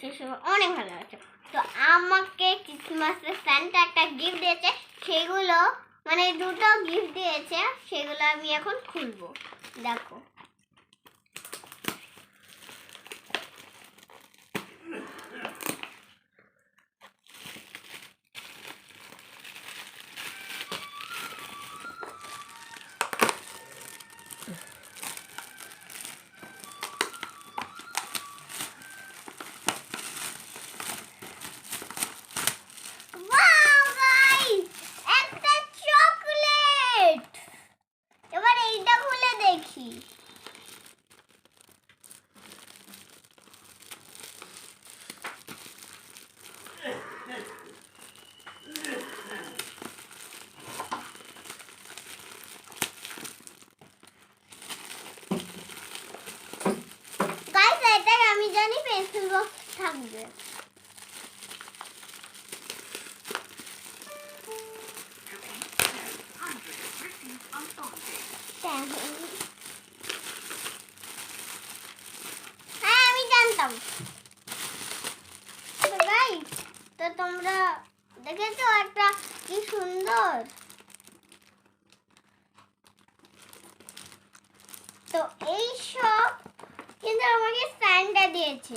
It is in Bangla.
সেই অনেক ভালো আছে তো আমাকে ক্রিসমাসে স্যান্টা একটা গিফট দিয়েছে, সেগুলো মানে দুটো গিফট দিয়েছে, সেগুলো আমি এখন খুলবো। দেখো। zeki. Gayet ben amcanı bensin bu tanrı. তো তোমরা দেখেছ একটা কি সুন্দর? তো এই সব কিন্তু আমাকে স্যান্ডটা দিয়েছে।